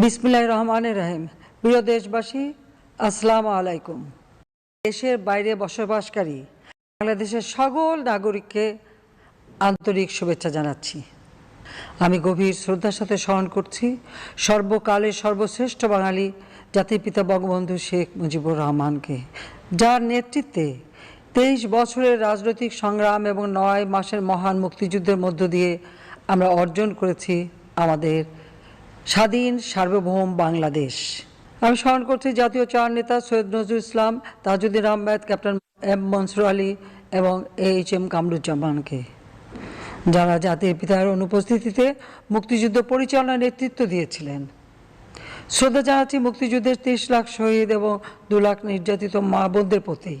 বিসমিল্লাহ রহমান রহিম। প্রিয় দেশবাসী, আসসালামু আলাইকুম। দেশের বাইরে বসবাসকারী বাংলাদেশের সকল নাগরিককে আন্তরিক শুভেচ্ছা জানাচ্ছি। আমি গভীর শ্রদ্ধার সাথে স্মরণ করছি সর্বকালের সর্বশ্রেষ্ঠ বাঙালি জাতির পিতা বঙ্গবন্ধু শেখ মুজিবুর রহমানকে, যার নেতৃত্বে তেইশ বছরের রাজনৈতিক সংগ্রাম এবং নয় মাসের মহান মুক্তিযুদ্ধের মধ্য দিয়ে আমরা অর্জন করেছি আমাদের স্বাধীন সার্বভৌম বাংলাদেশ। আমি স্মরণ করছি জাতীয় চার নেতা সৈয়দ নজরুল ইসলাম, তাজউদ্দিন আহমেদ, ক্যাপ্টেন এম মনসুর আলী এবং এ এইচ এম কামরুজ্জামানকে। যারা জাতির পিতার অনুপস্থিতিতে মুক্তিযুদ্ধ পরিচালনায় নেতৃত্ব দিয়েছিলেন। শ্রদ্ধা জানাচ্ছি মুক্তিযুদ্ধের তিরিশ লাখ শহীদ এবং দু লাখ নির্যাতিত মা বোনদের প্রতি।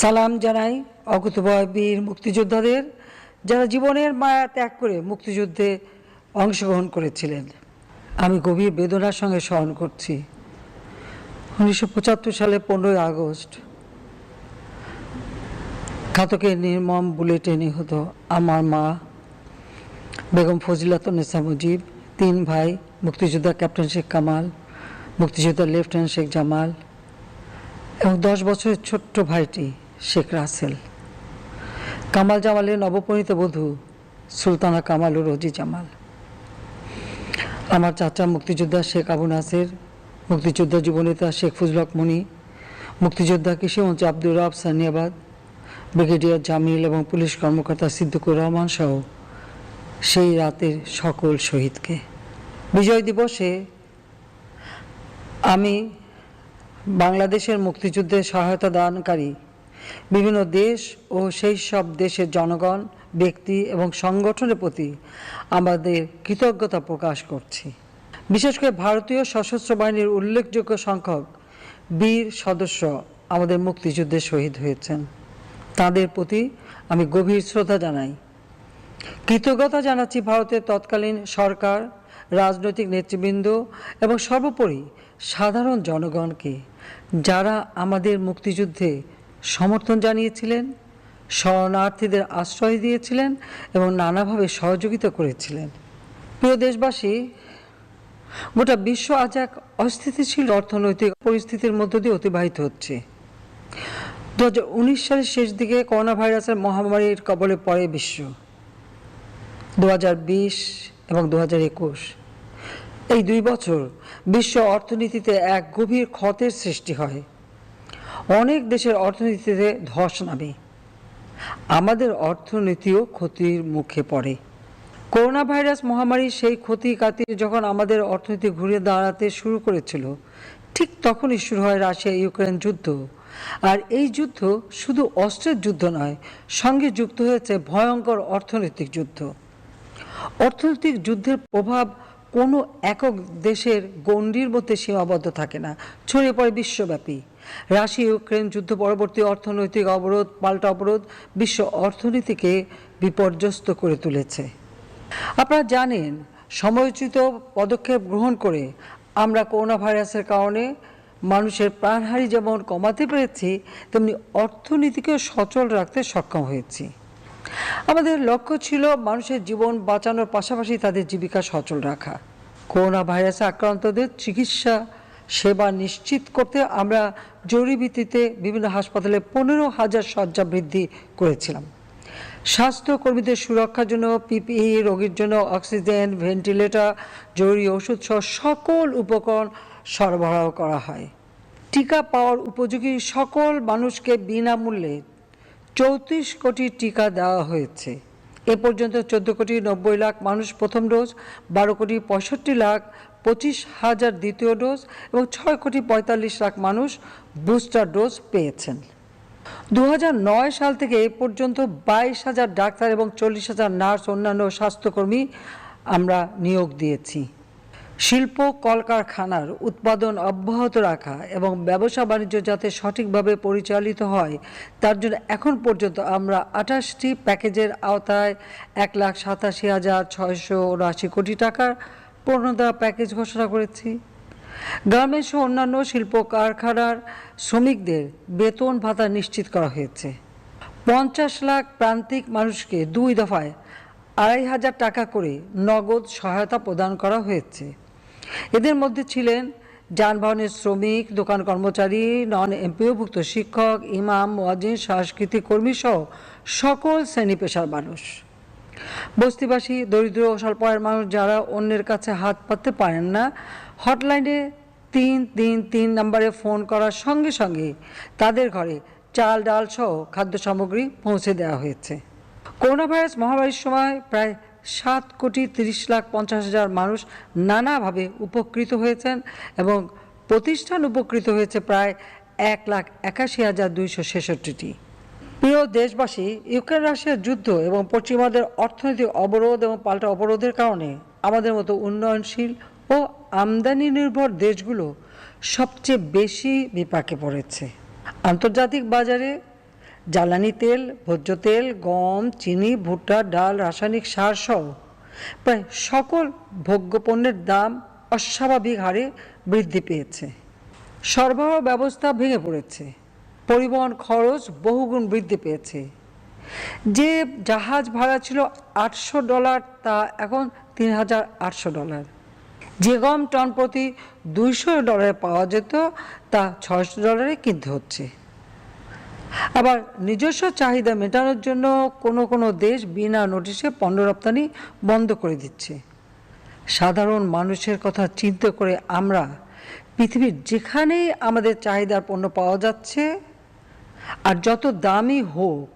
সালাম জানাই অকুতভয় বীর মুক্তিযোদ্ধাদের, যারা জীবনের মায়া ত্যাগ করে মুক্তিযুদ্ধে অংশগ্রহণ করেছিলেন। আমি গভীর বেদনার সঙ্গে স্মরণ করছি। উনিশশো পঁচাত্তর সালে পনেরোই আগস্ট, ঘাতকের নির্মম বুলেটে নিহত আমার মা বেগম ফজিলাতুন্নেসা মুজিব, তিন ভাই, মুক্তিযোদ্ধা ক্যাপ্টেন শেখ কামাল, মুক্তিযোদ্ধা লেফটেন্যান্ট শেখ জামাল এবং দশ বছরের ছোট্ট ভাইটি শেখ রাসেল। কামাল জামালের নবপরিণীত বধূ সুলতানা কামাল ও রোজি জামাল। আমার চাচা মুক্তিযোদ্ধা শেখ আবু নাসের, মুক্তিযোদ্ধা যুবনেতা শেখ ফজল হক মনি, মুক্তিযোদ্ধা কৃষিমন্ত্রী আব্দুর রব সানিয়াবাদ, ব্রিগেডিয়ার জামিল এবং পুলিশ কর্মকর্তা সিদ্দিকুর রহমান সহ সেই রাতের সকল শহীদকে। বিজয় দিবসে আমি বাংলাদেশের মুক্তিযুদ্ধে সহায়তা দানকারী বিভিন্ন দেশ ও সেই সব দেশের জনগণ ব্যক্তি এবং সংগঠনের প্রতি আমাদের কৃতজ্ঞতা প্রকাশ করছি। বিশেষ করে ভারতীয় সশস্ত্র বাহিনীর উল্লেখযোগ্য সংখ্যক বীর সদস্য আমাদের মুক্তিযুদ্ধে শহীদ হয়েছেন। তাদের প্রতি আমি গভীর শ্রদ্ধা জানাই। কৃতজ্ঞতা জানাচ্ছি ভারতের তৎকালীন সরকার, রাজনৈতিক নেতৃবৃন্দ এবং সর্বোপরি সাধারণ জনগণকে যারা আমাদের মুক্তিযুদ্ধে সমর্থন জানিয়েছিলেন শরণার্থীদের আশ্রয় দিয়েছিলেন এবং নানাভাবে সহযোগিতা করেছিলেন। প্রিয় দেশবাসী, গোটা বিশ্ব আজ এক অস্থিতিশীল অর্থনৈতিক পরিস্থিতির মধ্য দিয়ে অতিবাহিত হচ্ছে। দু হাজার উনিশ সালের শেষ দিকে করোনা ভাইরাসের মহামারীর কবলে পড়ে বিশ্ব। দু হাজার বিশ এবং দু হাজার একুশ, এই দুই বছর বিশ্ব অর্থনীতিতে এক গভীর ক্ষতের সৃষ্টি হয়। অনেক দেশের অর্থনীতিতে ধস নামে। আমাদের অর্থনীতিও ক্ষতির মুখে পড়ে। করোনা ভাইরাস মহামারী সেই ক্ষতি কাটিয়ে যখন আমাদের অর্থনীতি ঘুরে দাঁড়াতে শুরু করেছিল, ঠিক তখনই শুরু হয় রাশিয়া ইউক্রেন যুদ্ধ। আর এই যুদ্ধ শুধু অস্ত্রের যুদ্ধ নয়, সঙ্গে যুক্ত হয়েছে ভয়ঙ্কর অর্থনৈতিক যুদ্ধ। অর্থনৈতিক যুদ্ধের প্রভাব কোনো একক দেশের গণ্ডির মধ্যে সীমাবদ্ধ থাকে না, ছড়িয়ে পড়ে বিশ্বব্যাপী। রাশিয়া ইউক্রেন যুদ্ধ পরবর্তী অর্থনৈতিক অবরোধ, পাল্টা অবরোধ বিশ্ব অর্থনীতিকে বিপর্যস্ত করে তুলেছে। আপনারা জানেন সময়োচিত পদক্ষেপ গ্রহণ করে আমরা করোনা ভাইরাসের কারণে মানুষের প্রাণহানি যেমন কমাতে পেরেছি, তেমনি অর্থনীতিকে সচল রাখতে সক্ষম হয়েছি। আমাদের লক্ষ্য ছিল মানুষের জীবন বাঁচানোর পাশাপাশি তাদের জীবিকা সচল রাখা। করোনা ভাইরাসে আক্রান্তদের চিকিৎসা সেবা নিশ্চিত করতে আমরা জরুরি ভিত্তিতে বিভিন্ন হাসপাতালে পনেরো হাজার শয্যা বৃদ্ধি করেছিলাম। স্বাস্থ্যকর্মীদের সুরক্ষার জন্য, পিপিই রোগীর জন্য অক্সিজেন, ভেন্টিলেটর, জরুরি ওষুধ সহ সকল উপকরণ সরবরাহ করা হয়। টিকা পাওয়ার উপযোগী সকল মানুষকে বিনামূল্যে চৌত্রিশ কোটি টিকা দেওয়া হয়েছে। এ পর্যন্ত চোদ্দ কোটি নব্বই লাখ মানুষ প্রথম ডোজ, বারো কোটি পঁয়ষট্টি লাখ পঁচিশ হাজার দ্বিতীয় ডোজ এবং ছয় কোটি পঁয়তাল্লিশ লাখ মানুষ বুস্টার ডোজ পেয়েছেন। দু হাজার নয় সাল থেকে এ পর্যন্ত বাইশ হাজার ডাক্তার এবং চল্লিশ হাজার নার্স অন্যান্য স্বাস্থ্যকর্মী আমরা নিয়োগ দিয়েছি। শিল্প কলকারখানার উৎপাদন অব্যাহত রাখা এবং ব্যবসা বাণিজ্য যাতে সঠিকভাবে পরিচালিত হয়, তার জন্য এখন পর্যন্ত আমরা আঠাশটি প্যাকেজের আওতায় এক লাখ সাতাশি হাজার ছয়শো কোটি টাকার পূর্ণতা প্যাকেজ ঘোষণা করেছি। গার্মেন্টস ও অন্যান্য শিল্প কারখানার শ্রমিকদের বেতন ভাতা নিশ্চিত করা হয়েছে। পঞ্চাশ লাখ প্রান্তিক মানুষকে দুই দফায় আড়াই হাজার টাকা করে নগদ সহায়তা প্রদান করা হয়েছে। এদের মধ্যে ছিলেন যানবাহনের শ্রমিক, দোকান কর্মচারী, নন এমপিওভুক্ত শিক্ষক, ইমাম ওয়াজিন সাংস্কৃতিক কর্মী সহ সকল শ্রেণি পেশার মানুষ। বস্তিবাসী, দরিদ্র ও স্বল্প আয়ের মানুষ যারা অন্যের কাছে হাত পাততে পারেন না, হটলাইনে তিন তিন তিন নম্বরে ফোন করার সঙ্গে সঙ্গে তাদের ঘরে চাল, ডাল সহ খাদ্য সামগ্রী পৌঁছে দেওয়া হয়েছে। করোনা ভাইরাস মহামারীর সময় প্রায় সাত কোটি তিরিশ লাখ পঞ্চাশ হাজার মানুষ নানাভাবে উপকৃত হয়েছেন এবং প্রতিষ্ঠান উপকৃত হয়েছে প্রায় এক লাখ একাশি হাজার দুইশো ছেষট্টিটি। প্রিয় দেশবাসী, ইউক্রেন রাশিয়ার যুদ্ধ এবং পশ্চিমাদের অর্থনৈতিক অবরোধ এবং পাল্টা অবরোধের কারণে আমাদের মতো উন্নয়নশীল ও আমদানি নির্ভর দেশগুলো সবচেয়ে বেশি বিপাকে পড়েছে। আন্তর্জাতিক বাজারে জ্বালানি তেল, ভোজ্য তেল, গম, চিনি, ভুট্টা, ডাল, রাসায়নিক সার সহ প্রায় সকল ভোগ্যপণ্যের দাম অস্বাভাবিক হারে বৃদ্ধি পেয়েছে। সরবরাহ ব্যবস্থা ভেঙে পড়েছে। পরিবহন খরচ বহুগুণ বৃদ্ধি পেয়েছে। যে জাহাজ ভাড়া ছিল আটশো ডলার, তা এখন তিন হাজার আটশো ডলার। যে গম টন প্রতি দুইশো ডলারে পাওয়া যেত, তা ছয়শো ডলারে কিনতে হচ্ছে। আবার নিজস্ব চাহিদা মেটানোর জন্য কোনো কোনো দেশ বিনা নোটিশে পণ্য রপ্তানি বন্ধ করে দিচ্ছে। সাধারণ মানুষের কথা চিন্তা করে আমরা পৃথিবীর যেখানেই আমাদের চাহিদার পণ্য পাওয়া যাচ্ছে আর যত দামি হোক,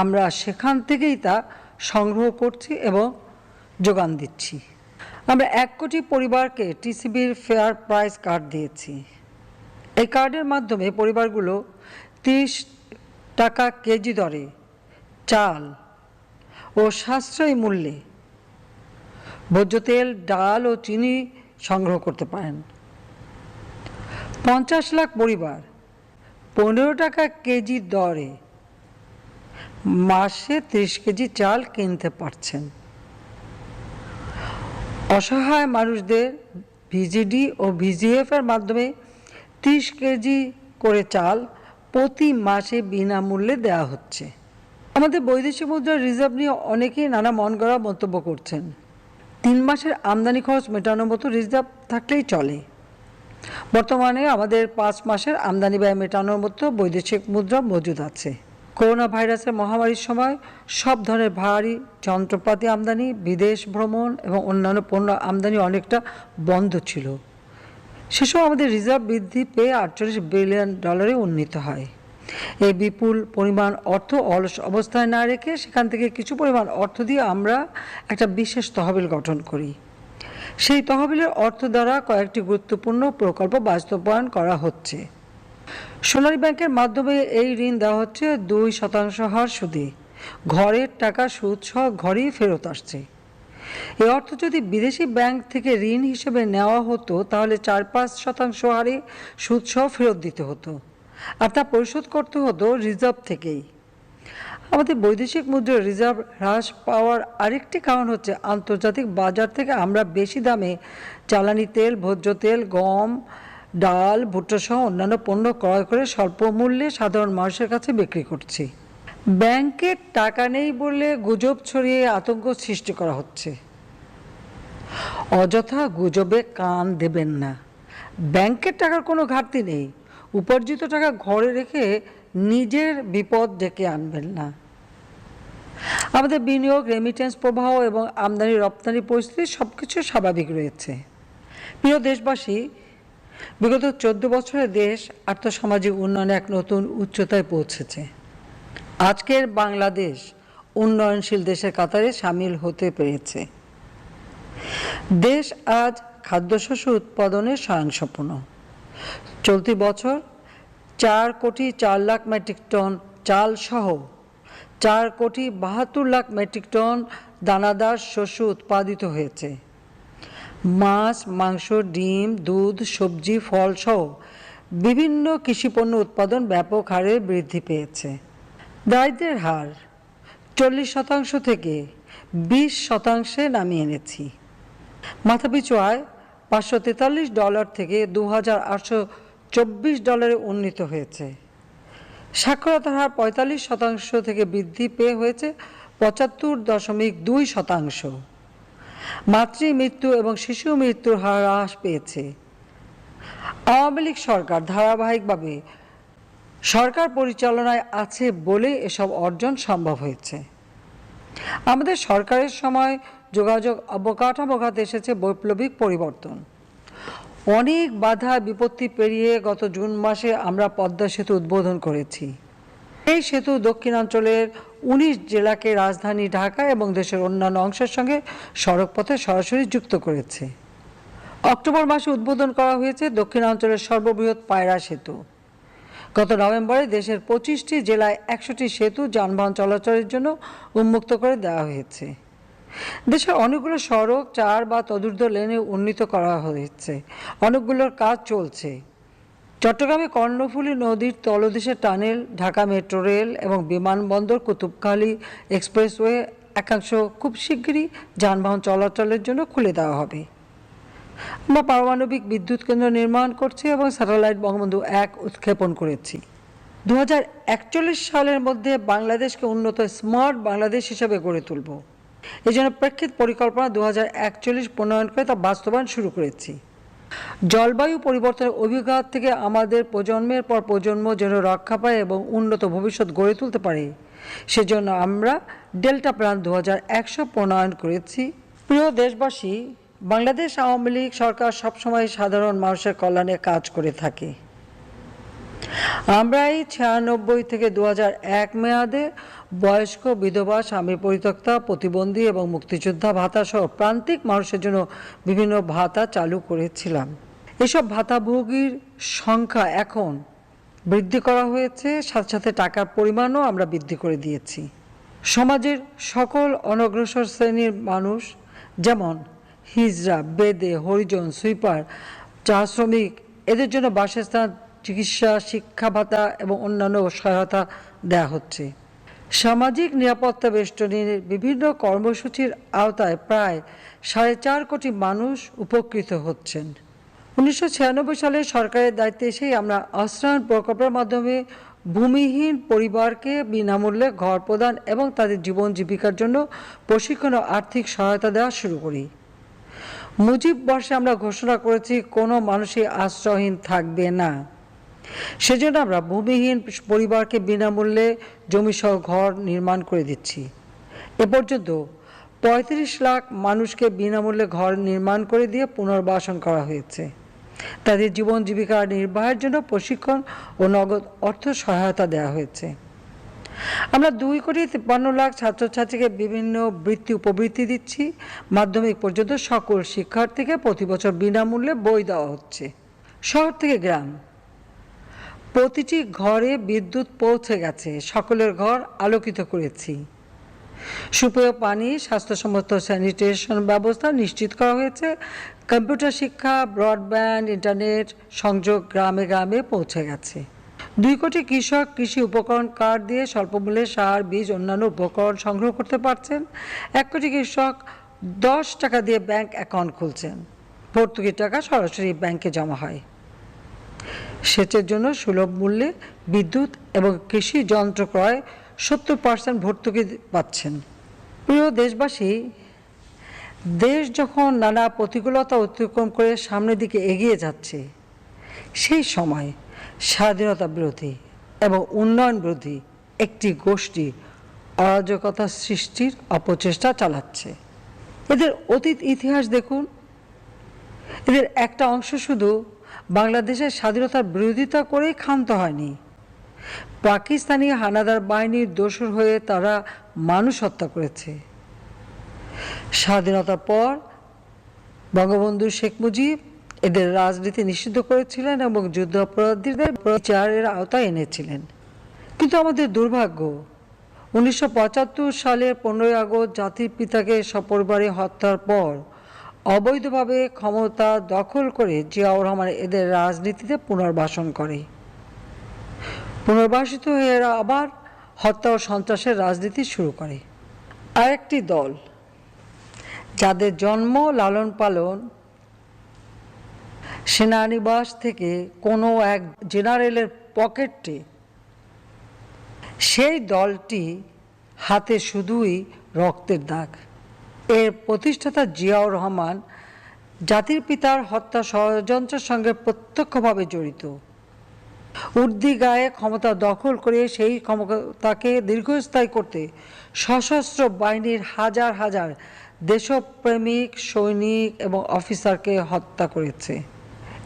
আমরা সেখান থেকেই তা সংগ্রহ করছি এবং যোগান দিচ্ছি। আমরা এক কোটি পরিবারকে টিসিবির ফেয়ার প্রাইস কার্ড দিয়েছি। এই কার্ডের মাধ্যমে পরিবারগুলো তিরিশ টাকা কেজি দরে চাল ও সাশ্রয়ী মূল্যে ভোজ্য তেল, ডাল ও চিনি সংগ্রহ করতে পারেন। পঞ্চাশ লাখ পরিবার পনেরো টাকা কেজি দরে। মাসে ত্রিশ কেজি চাল কিনতে পারছেন। অসহায় মানুষদের ভিজিডি ও ভিজিএফ এর মাধ্যমে ত্রিশ কেজি করে চাল প্রতি মাসে বিনামূল্যে দেওয়া হচ্ছে। আমাদের বৈদেশিক মুদ্রার রিজার্ভ নিয়ে অনেকেই নানা মন গড়া মন্তব্য করছেন। তিন মাসের আমদানি খরচ মেটানোর মতো রিজার্ভ থাকলেই চলে। বর্তমানে আমাদের পাঁচ মাসের আমদানি ব্যয় মেটানোর মতো বৈদেশিক মুদ্রা মজুদ আছে। করোনা ভাইরাসের মহামারীর সময় সব ধরনের ভারী যন্ত্রপাতি আমদানি, বিদেশ ভ্রমণ এবং অন্যান্য পণ্য আমদানি অনেকটা বন্ধ ছিল। সেসব আমাদের রিজার্ভ বৃদ্ধি পেয়ে আটচল্লিশ বিলিয়ন ডলারে উন্নীত হয়। এই বিপুল পরিমাণ অর্থ অলস অবস্থায় না রেখে সেখান থেকে কিছু পরিমাণ অর্থ দিয়ে আমরা একটা বিশেষ তহবিল গঠন করি। সেই তহবিলের অর্থ দ্বারা কয়েকটি গুরুত্বপূর্ণ প্রকল্প বাস্তবায়ন করা হচ্ছে। সোনালী ব্যাংকের মাধ্যমে এই ঋণ দেওয়া হচ্ছে দুই শতাংশ হার সুদে। ঘরের টাকা সুদ সহ ঘরেই ফেরত আসছে। এই অর্থ যদি বিদেশি ব্যাংক থেকে ঋণ হিসেবে নেওয়া হতো, তাহলে চার পাঁচ শতাংশ হারে সুদ সহ ফেরত দিতে হতো। আর তা পরিশোধ করতে হতো রিজার্ভ থেকেই। আমাদের বৈদেশিক মুদ্রার রিজার্ভ হ্রাস পাওয়ার আরেকটি কারণ হচ্ছে আন্তর্জাতিক বাজার থেকে আমরা বেশি দামে জ্বালানি তেল, ভোজ্য তেল, গম, ডাল, ভুট্টা সহ অন্যান্য পণ্য ক্রয় করে স্বল্প মূল্যে সাধারণ মানুষের কাছে বিক্রি করছি। ব্যাংকে টাকা নেই বলে গুজব ছড়িয়ে আতঙ্ক সৃষ্টি করা হচ্ছে। অযথা গুজবে কান দেবেন না। ব্যাংকের টাকার কোনো ঘাটতি নেই। উপার্জিত টাকা ঘরে রেখে নিজের বিপদ ডেকে আনবেন না। আমাদের বিনিয়োগ রেমিটেন্স প্রবাহ এবং আমদানি, রপ্তানি পরিস্থিতি সব কিছু স্বাভাবিক রয়েছে। প্রিয় দেশবাসী, বিগত চোদ্দ বছরে দেশ আর্থসামাজিক উন্নয়নে এক নতুন উচ্চতায় পৌঁছেছে। আজকের বাংলাদেশ উন্নয়নশীল দেশের কাতারে সামিল হতে পেরেছে। দেশ আজ খাদ্যশস্য উৎপাদনে স্বয়ংসম্পূর্ণ চলতি বছর চার কোটি চার লাখ মেট্রিক টন চাল সহ চার কোটি বাহাত্তর লাখ মেট্রিক টন দানাদার শস্য উৎপাদিত হয়েছে। মাছ, মাংস, ডিম, দুধ, সবজি, ফল সহ বিভিন্ন কৃষিপণ্য উৎপাদন ব্যাপক হারে বৃদ্ধি পেয়েছে। দারিদ্রের হার চল্লিশ শতাংশ থেকে বিশ শতাংশে নামিয়ে এনেছি। মাথাপিছু আয় পাঁচশো তেতাল্লিশ ডলার থেকে দু হাজার আটশো চব্বিশ ডলারে উন্নীত হয়েছে। সাক্ষরতার হার পঁয়তাল্লিশ শতাংশ থেকে বৃদ্ধি পেয়ে হয়েছে পঁচাত্তর দশমিক দুই শতাংশ। মাতৃ মৃত্যু এবং শিশু মৃত্যুর হার হ্রাস পেয়েছে। আওয়ামী লীগ সরকার ধারাবাহিকভাবে সরকার পরিচালনায় আছে বলে এসব অর্জন সম্ভব হয়েছে। আমাদের সরকারের সময় যোগাযোগ অবকাঠামোঘাতে এসেছে বৈপ্লবিক পরিবর্তন। অনেক বাধা বিপত্তি পেরিয়ে গত জুন মাসে আমরা পদ্মা সেতু উদ্বোধন করেছি। এই সেতু দক্ষিণাঞ্চলের উনিশ জেলাকে রাজধানী ঢাকা এবং দেশের অন্যান্য অংশের সঙ্গে সড়কপথে সরাসরি যুক্ত করেছে। অক্টোবর মাসে উদ্বোধন করা হয়েছে দক্ষিণাঞ্চলের সর্ববৃহৎ পায়রা সেতু। গত নভেম্বরে দেশের পঁচিশটি জেলায় একশোটি সেতু যানবাহন চলাচলের জন্য উন্মুক্ত করে দেওয়া হয়েছে। দেশের অনেকগুলো সড়ক, চার বা তদুর্ধ লেনে উন্নীত করা হয়েছে। অনেকগুলোর কাজ চলছে। চট্টগ্রামে কর্ণফুলী নদীর তলদেশে টানেল, ঢাকা মেট্রো রেল এবং বিমানবন্দর, কুতুবখালী এক্সপ্রেসওয়ে একাংশ খুব শিগগিরই যানবাহন চলাচলের জন্য খুলে দেওয়া হবে। আমরা পারমাণবিক বিদ্যুৎ কেন্দ্র নির্মাণ করছি এবং স্যাটেলাইট বঙ্গবন্ধু এক উৎক্ষেপণ করেছি। দু হাজার একচল্লিশ সালের মধ্যে বাংলাদেশকে উন্নত স্মার্ট বাংলাদেশ হিসেবে গড়ে তুলব। এই জন্য প্রেক্ষিত পরিকল্পনা দু হাজার প্রণয়ন করে তা বাস্তবায়ন শুরু করেছি। জলবায়ু পরিবর্তনের অভিঘাত থেকে আমাদের প্রজন্মের পর প্রজন্ম যেন রক্ষা পায় এবং উন্নত ভবিষ্যৎ গড়ে তুলতে পারে, সেজন্য আমরা ডেল্টা প্ল্যান দু একশো প্রণয়ন করেছি। প্রিয় দেশবাসী, বাংলাদেশ আওয়ামী লীগ সরকার সবসময় সাধারণ মানুষের কল্যাণে কাজ করে থাকে। আমরা এই ছিয়ানব্বই থেকে দু এক মেয়াদে বয়স্ক বিধবা, স্বামী পরিত্যক্তা, প্রতিবন্ধী এবং মুক্তিযোদ্ধা ভাতা সহ প্রান্তিক মানুষের জন্য বিভিন্ন ভাতা চালু করেছিলাম। এসব ভাতাভোগীর সংখ্যা এখন বৃদ্ধি করা হয়েছে। সাথে সাথে টাকার পরিমাণও আমরা বৃদ্ধি করে দিয়েছি। সমাজের সকল অনগ্রসর শ্রেণির মানুষ, যেমন হিজড়া, বেদে, হরিজন, সুইপার চা শ্রমিক এদের জন্য বাসস্থান, চিকিৎসা, শিক্ষা ভাতা এবং অন্যান্য সহায়তা দেওয়া হচ্ছে। সামাজিক নিরাপত্তা বেষ্টনীর বিভিন্ন কর্মসূচির আওতায় প্রায় সাড়ে চার কোটি মানুষ উপকৃত হচ্ছেন। উনিশশো ছিয়ানব্বই সালে সরকারের দায়িত্বে এসেই আমরা আশ্রয়ণ প্রকল্পের মাধ্যমে ভূমিহীন পরিবারকে বিনামূল্যে ঘর প্রদান এবং তাদের জীবন জীবিকার জন্য প্রশিক্ষণ ও আর্থিক সহায়তা দেওয়া শুরু করি। মুজিব বর্ষে আমরা ঘোষণা করেছি, কোনো মানুষই আশ্রয়হীন থাকবে না। সেজন্য আমরা ভূমিহীন পরিবারকে বিনামূল্যে জমিসহ ঘর নির্মাণ করে দিচ্ছি। এ পর্যন্ত পঁয়ত্রিশ লাখ মানুষকে বিনামূল্যে ঘর নির্মাণ করে দিয়ে পুনর্বাসন করা হয়েছে। তাদের জীবন জীবিকা নির্বাহের জন্য প্রশিক্ষণ ও নগদ অর্থ সহায়তা দেওয়া হয়েছে। আমরা দুই কোটি তিপ্পান্ন লাখ ছাত্রছাত্রীকে বিভিন্ন বৃত্তি উপবৃত্তি দিচ্ছি। মাধ্যমিক পর্যন্ত সকল শিক্ষার্থীকে প্রতি বছর বিনামূল্যে বই দেওয়া হচ্ছে। শহর থেকে গ্রাম। প্রতিটি ঘরে বিদ্যুৎ পৌঁছে গেছে। সকলের ঘর আলোকিত করেছি। সুপেয় পানি, স্বাস্থ্যসম্মত স্যানিটেশন ব্যবস্থা নিশ্চিত করা হয়েছে। কম্পিউটার শিক্ষা, ব্রডব্যান্ড, ইন্টারনেট সংযোগ গ্রামে গ্রামে পৌঁছে গেছে। দুই কোটি কৃষক কৃষি উপকরণ কার্ড দিয়ে স্বল্পমূল্যে সার, বীজ, অন্যান্য উপকরণ সংগ্রহ করতে পারছেন। এক কোটি কৃষক দশ টাকা দিয়ে ব্যাংক অ্যাকাউন্ট খুলছেন। ভর্তুকির টাকা সরাসরি ব্যাংকে জমা হয়। সেচের জন্য সুলভ মূল্যে বিদ্যুৎ এবং কৃষি যন্ত্র ক্রয় সত্তর পার্সেন্ট ভর্তুকি পাচ্ছেন। প্রিয় দেশবাসী, দেশ যখন নানা প্রতিকূলতা অতিক্রম করে সামনের দিকে এগিয়ে যাচ্ছে, সেই সময় স্বাধীনতা বিরোধী এবং উন্নয়ন বিরোধী একটি গোষ্ঠী অরাজকতা সৃষ্টির অপচেষ্টা চালাচ্ছে। এদের অতীত ইতিহাস দেখুন। এদের একটা অংশ শুধু বাংলাদেশের স্বাধীনতার বিরোধিতা করেই ক্ষান্ত হয়নি। পাকিস্তানি হানাদার বাহিনীর দোষর হয়ে তারা মানুষ হত্যা করেছে। স্বাধীনতার পর বঙ্গবন্ধু শেখ মুজিব এদের রাজনীতি নিষিদ্ধ করেছিলেন এবং যুদ্ধ অপরাধীদের বিচারের আওতায় এনেছিলেন। কিন্তু আমাদের দুর্ভাগ্য, উনিশশো সালের পনেরোই আগস্ট জাতির পিতাকে সপরিবারে হত্যার পর অবৈধভাবে ক্ষমতা দখল করে জিয়াউর রহমান এদের রাজনীতিতে পুনর্বাসন করে। পুনর্বাসিত হয়ে এরা আবার হত্যা ও সন্ত্রাসের রাজনীতি শুরু করে। আরেকটি দল, যাদের জন্ম লালন পালন সেনানিবাস থেকে কোনো এক জেনারেলের পকেটে, সেই দলটি হাতে শুধুই রক্তের দাগ। এর প্রতিষ্ঠাতা জিয়াউর রহমান জাতির পিতার হত্যা ষড়যন্ত্রের সঙ্গে প্রত্যক্ষভাবে জড়িত। উর্দি গায়ে ক্ষমতা দখল করে সেই ক্ষমতাকে দীর্ঘস্থায়ী করতে সশস্ত্র বাহিনীর হাজার হাজার দেশপ্রেমিক, সৈনিক এবং অফিসারকে হত্যা করেছে।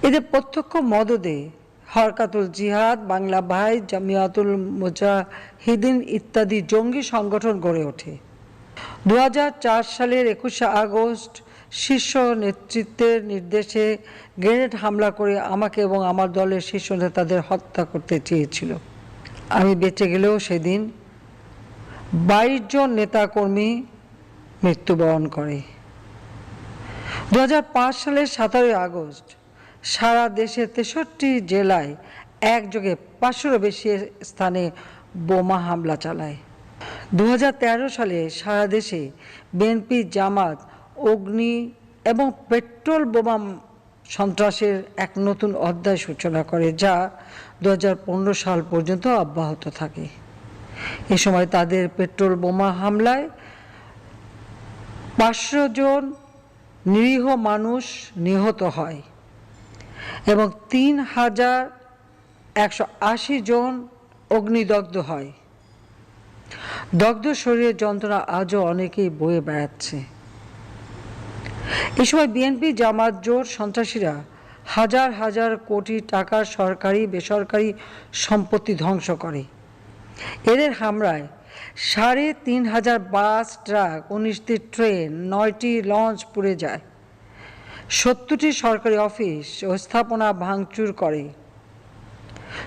এদের প্রত্যক্ষ মদদে হরকাতুল জিহাদ, বাংলা ভাই, জামিয়াতুল মুজাহিদিন ইত্যাদি জঙ্গি সংগঠন গড়ে ওঠে। দু হাজার চার সালের একুশে আগস্ট শীর্ষ নেতৃত্বের নির্দেশে গ্রেনেড হামলা করে আমাকে এবং আমার দলের শীর্ষ নেতাদের হত্যা করতে চেয়েছিল। আমি বেঁচে গেলেও সেদিন বাইশ জন নেতাকর্মী মৃত্যুবরণ করে। দু হাজার পাঁচ সালের সতেরোই আগস্ট সারা দেশের তেষট্টি জেলায় একযোগে পাঁচশোরও বেশি স্থানে বোমা হামলা চালায়। দু হাজার তেরো সালে সারা দেশে বিএনপি, জামাত, অগ্নি এবং পেট্রোল বোমা সন্ত্রাসের এক নতুন অধ্যায় সূচনা করে, যা দু হাজার পনেরো সাল পর্যন্ত অব্যাহত থাকে। এ সময় তাদের পেট্রোল বোমা হামলায় পাঁচশো জন নিরীহ মানুষ নিহত হয় এবং তিন হাজার একশো আশি জন অগ্নিদগ্ধ হয়। দগ্ধ শরীরের যন্ত্রণা আজও অনেকেই বয়ে বেড়াচ্ছে। এ সময় বিএনপি, জামাত, জোট সন্ত্রাসীরা হাজার হাজার কোটি টাকার সরকারি, বেসরকারি সম্পত্তি ধ্বংস করে। এদের হামলায় সাড়ে তিন হাজার বাস, ট্রাক, উনিশটি ট্রেন, নয়টি লঞ্চ পুড়ে যায়। সত্তরটি সরকারি অফিস ও স্থাপনা ভাঙচুর করে।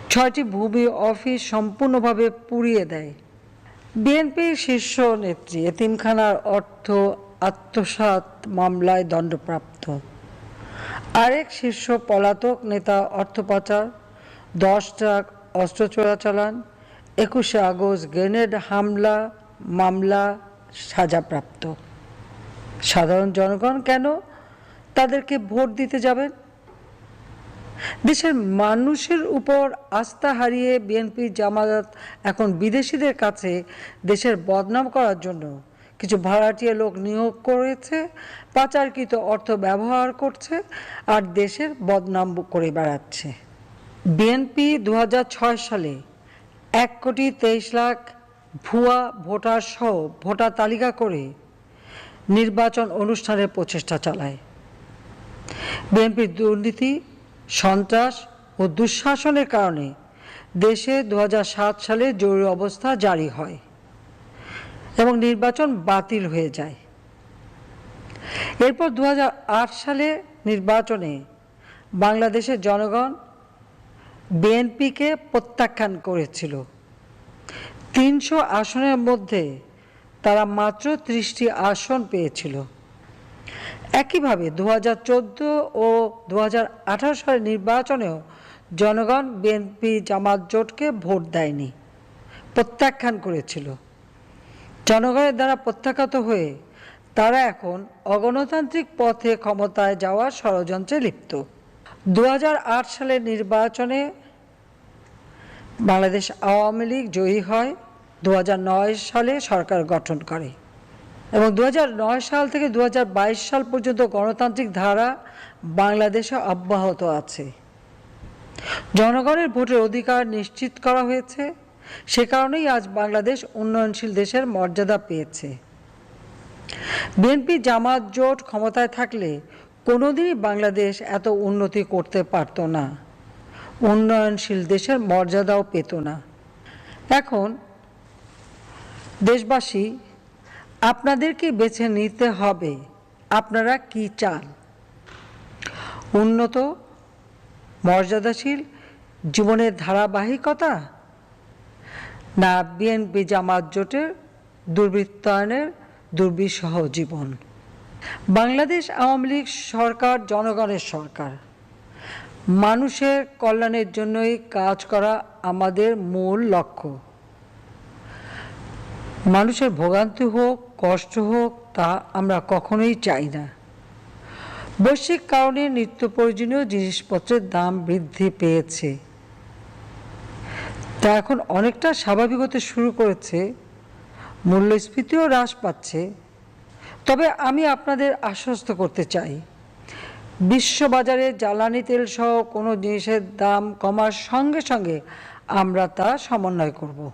ছয়টি ভূমি অফিস সম্পূর্ণভাবে পুড়িয়ে দেয়। বিএনপির শীর্ষ নেত্রী এতিমখানার অর্থ আত্মসাৎ মামলায় দণ্ডপ্রাপ্ত। আরেক শীর্ষ পলাতক নেতা অর্থ পাচার, দশ ট্রাক অস্ত্র চোরাচালান একুশে আগস্ট গ্রেনেড হামলা, মামলা সাজাপ্রাপ্ত। সাধারণ জনগণ কেন তাদেরকে ভোট দিতে যাবেন? দেশের মানুষের উপর আস্থা হারিয়ে বিএনপি জামায়াত এখন বিদেশিদের কাছে দেশের বদনাম করার জন্য কিছু ভাড়াটিয়া লোক নিয়োগ করেছে, পাচারকৃত অর্থ ব্যবহার করছে আর দেশের বদনাম করে বেড়াচ্ছে। বিএনপি দু হাজার ছয় সালে এক কোটি তেইশ লাখ ভুয়া ভোটার সহ ভোটার তালিকা করে নির্বাচন অনুষ্ঠানের প্রচেষ্টা চালায়। বিএনপির দুর্নীতি সন্ত্রাস ও দুঃশাসনের কারণে দেশে দু হাজার সাত সালে জরুরি অবস্থা জারি হয় এবং নির্বাচন বাতিল হয়ে যায়। এরপর দু হাজার আট সালে নির্বাচনে বাংলাদেশের জনগণ বিএনপিকে প্রত্যাখ্যান করেছিল। তিনশো আসনের মধ্যে তারা মাত্র ত্রিশটি আসন পেয়েছিল। একইভাবে দু হাজার চোদ্দ ও দু হাজার আঠারো সালের নির্বাচনেও জনগণ বিএনপি জামাত জোটকে ভোট দেয়নি, প্রত্যাখ্যান করেছিল। জনগণের দ্বারা প্রত্যাখ্যাত হয়ে তারা এখন অগণতান্ত্রিক পথে ক্ষমতায় যাওয়ার ষড়যন্ত্রে লিপ্ত। দু হাজার আট সালের নির্বাচনে বাংলাদেশ আওয়ামী লীগ জয়ী হয় দু হাজার নয় সালে সরকার গঠন করে। এবং দু হাজার নয় সাল থেকে দু হাজার বাইশ সাল পর্যন্ত গণতান্ত্রিক ধারা বাংলাদেশে অব্যাহত আছে। জনগণের ভোটের অধিকার নিশ্চিত করা হয়েছে। সে কারণেই আজ বাংলাদেশ উন্নয়নশীল দেশের মর্যাদা পেয়েছে। বিএনপি জামাত জোট ক্ষমতায় থাকলে কোনোদিনই বাংলাদেশ এত উন্নতি করতে পারত না। উন্নয়নশীল দেশের মর্যাদাও পেত না। এখন দেশবাসী আপনাদেরকে বেছে নিতে হবে। আপনারা কি চান? উন্নত, মর্যাদাশীল, জীবনের ধারাবাহিকতা? না, বিএনপি জামাত জোটের দুর্বৃত্তায়নের দুর্বিষহ জীবন। বাংলাদেশ আওয়ামী লীগ সরকার, জনগণের সরকার। মানুষের কল্যাণের জন্যই কাজ করা আমাদের মূল লক্ষ্য। মানুষের ভোগান্তি হোক, কষ্ট হোক, তা আমরা কখনোই চাই না। বৈশ্বিক কারণে নিত্য প্রয়োজনীয় জিনিসপত্রের দাম বৃদ্ধি পেয়েছে। তা এখন অনেকটা স্বাভাবিক হতে শুরু করেছে, মূল্যস্ফীতিও হ্রাস পাচ্ছে। তবে আমি আপনাদের আশ্বস্ত করতে চাই, বিশ্ববাজারে জ্বালানি তেল সহ কোনো জিনিসের দাম কমার সঙ্গে সঙ্গে আমরা তা সমন্বয় করব।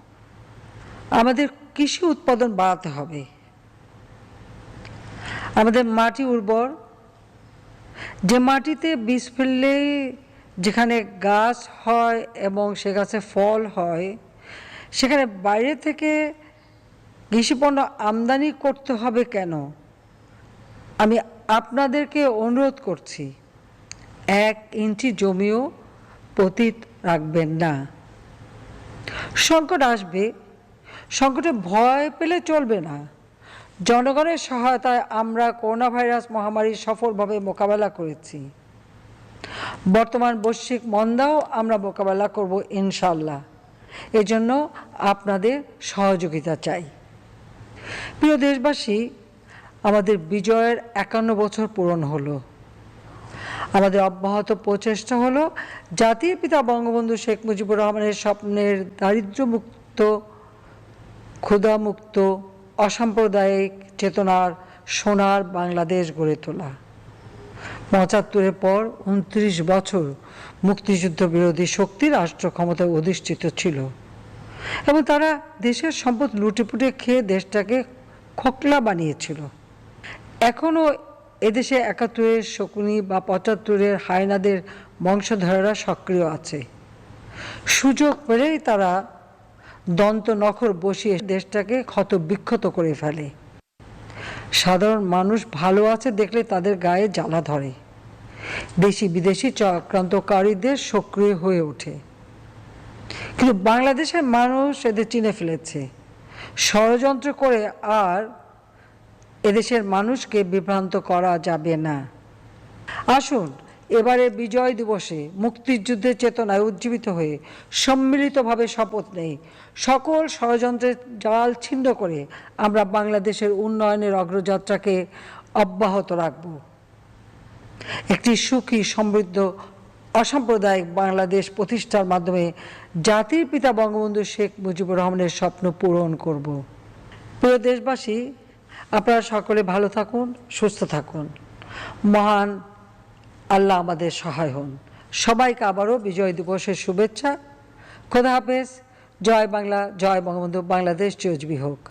আমাদের কৃষি উৎপাদন বাড়াতে হবে। আমাদের মাটি উর্বর। যে মাটিতে বীজ ফেললে যেখানে গাছ হয় এবং সে গাছে ফল হয়, সেখানে বাইরে থেকে কৃষিপণ্য আমদানি করতে হবে কেন? আমি আপনাদেরকে অনুরোধ করছি, এক ইঞ্চি জমিও পতিত রাখবেন না। সংকট আসবে সংকটে ভয় পেলে চলবে না। জনগণের সহায়তায় আমরা করোনা ভাইরাস মহামারী সফলভাবে মোকাবেলা করেছি। বর্তমান বৈশ্বিক মন্দাও আমরা মোকাবেলা করব ইনশাল্লাহ এজন্য আপনাদের সহযোগিতা চাই। প্রিয় দেশবাসী, আমাদের বিজয়ের একান্ন বছর পূরণ হলো। আমাদের অব্যাহত প্রচেষ্টা হলো জাতির পিতা বঙ্গবন্ধু শেখ মুজিবুর রহমানের স্বপ্নের দারিদ্র্যমুক্ত ক্ষুধামুক্ত, অসাম্প্রদায়িক চেতনার সোনার বাংলাদেশ গড়ে তোলা। পঁচাত্তরের পর উনত্রিশ বছর মুক্তিযুদ্ধ বিরোধী শক্তি রাষ্ট্র ক্ষমতায় অধিষ্ঠিত ছিল এবং তারা দেশের সম্পদ লুটেপুটে খেয়ে দেশটাকে খোকলা বানিয়েছিল। এখনও এদেশে একাত্তরের শকুনি বা পঁচাত্তরের হায়নাদের বংশধরেরা সক্রিয় আছে। সুযোগ পেলেই তারা দন্ত নখর বসিয়ে দেশটাকে ক্ষত বিক্ষত করে ফেলে। সাধারণ মানুষ ভালো আছে দেখলে তাদের গায়ে জ্বালা ধরে। দেশি বিদেশি চক্রান্তকারীদের সক্রিয় হয়ে ওঠে। কিন্তু বাংলাদেশের মানুষ এদের চিনে ফেলেছে। ষড়যন্ত্র করে আর এদেশের মানুষকে বিভ্রান্ত করা যাবে না। আসুন এবারে বিজয় দিবসে মুক্তিযুদ্ধের চেতনায় উজ্জীবিত হয়ে সম্মিলিতভাবে শপথ নেই। সকল ষড়যন্ত্রের জাল ছিন্ন করে আমরা বাংলাদেশের উন্নয়নের অগ্রযাত্রাকে অব্যাহত রাখব। একটি সুখী, সমৃদ্ধ, অসাম্প্রদায়িক বাংলাদেশ প্রতিষ্ঠার মাধ্যমে জাতির পিতা বঙ্গবন্ধু শেখ মুজিবুর রহমানের স্বপ্ন পূরণ করব। প্রিয় দেশবাসী, আপনারা সকলে ভালো থাকুন, সুস্থ থাকুন। মহান আল্লাহ আমাদের সহায় হন। সবাইকে আবারও বিজয় দিবসের শুভেচ্ছা। খোদা হাফেজ। জয় বাংলা, জয় বঙ্গবন্ধু, বাংলাদেশ চৌজবি হোক।